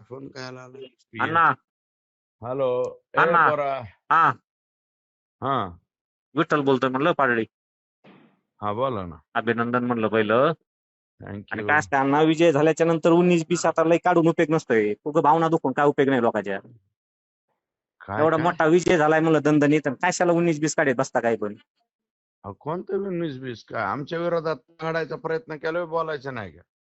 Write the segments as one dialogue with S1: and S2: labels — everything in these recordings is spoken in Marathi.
S1: फोन काय आला
S2: अण्णा.
S1: हॅलो. ए
S2: अण्णा.
S1: पोरा.
S2: हा.
S1: हा.
S2: विठ्ठल बोलतोय म्हणलं पाडळी.
S1: हा बोला ना.
S2: अभिनंदन म्हणलं पहिलं. आणि
S1: थँक्यू
S2: काय असतं अण्णा विजय झाल्याच्यानंतर उन्नीस बीस आता लय काढून उपयोग नसतोय. उगं भावना दुखून काय उपयोग नाही लोकांच्या.
S1: काय
S2: एवढा
S1: काय?
S2: मोठा विजय झालाय म्हणलं दणदणीत. आणि कशाला उन्नीस बीस काढत बसता काय पण?
S1: अहो, कोणतं उन्नीस बीस काय आमच्या विरोधात काढायचा प्रयत्न केला बोलायचं नाही का?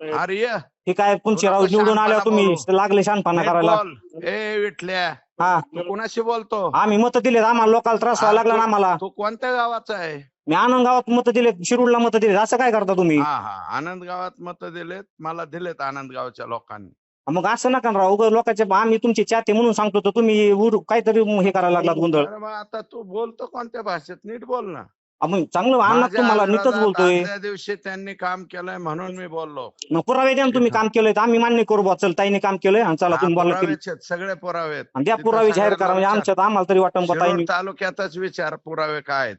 S1: अरे.
S2: हे काय तुमची
S1: थोडं
S2: राव निवडून आल्यावर तुम्ही. लागले शानपणा करायला?
S1: बोल. ए विठल्या.
S2: हा.
S1: तू कुणाशी बोलतो?
S2: आम्ही मत दिलेत आम्हाला लोकांना त्रास व्हायला लागला ना आम्हाला.
S1: तू कोणत्या गावाचा आहे?
S2: मी आनंद गावात मत दिले शिरूरला मत दिले असं काय करता तुम्ही?
S1: हा हा. आनंद गावात मत दिलेत मला दिलेत आनंद गावच्या लोकांनी.
S2: मग असं नका ना राव उगाच लोकांचे आम्ही तुमचे चाहते म्हणून सांगतो तर तुम्ही उर- काहीतरी हे करायला लागलात गोंधळ.
S1: अरे मग आता तू बोलतो कोणत्या भाषेत? नीट बोल ना.
S2: मग चांगलं
S1: माझ्या
S2: तुम्हाला नीटच बोलतोय.
S1: आदल्या दिवशी त्यांनी काम केलंय म्हणून मी बोललो.
S2: मग पुरावे द्या ना तुम्ही काम केलंय तर आम्ही मान्य करू बा चल ताईने काम केलंय. आणि चला
S1: हा,
S2: तुम्ही बोला.
S1: पुरावेच आहेत, सगळे पुरावे आहेत.
S2: आणि द्या
S1: तिथं
S2: पुरावे जाहीर
S1: सगळ्यांना
S2: करा. म्हणजे
S1: विचार.
S2: आमच्यात आम्हाला तरी वाटतं बा
S1: शिरूर तालुक्यातच विचार पुरावे काय आहेत?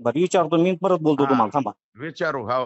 S2: बरं विचारतो. मी परत बोलतो
S1: हा.
S2: तुम्हाला. थांबा.
S1: विचारू. हा.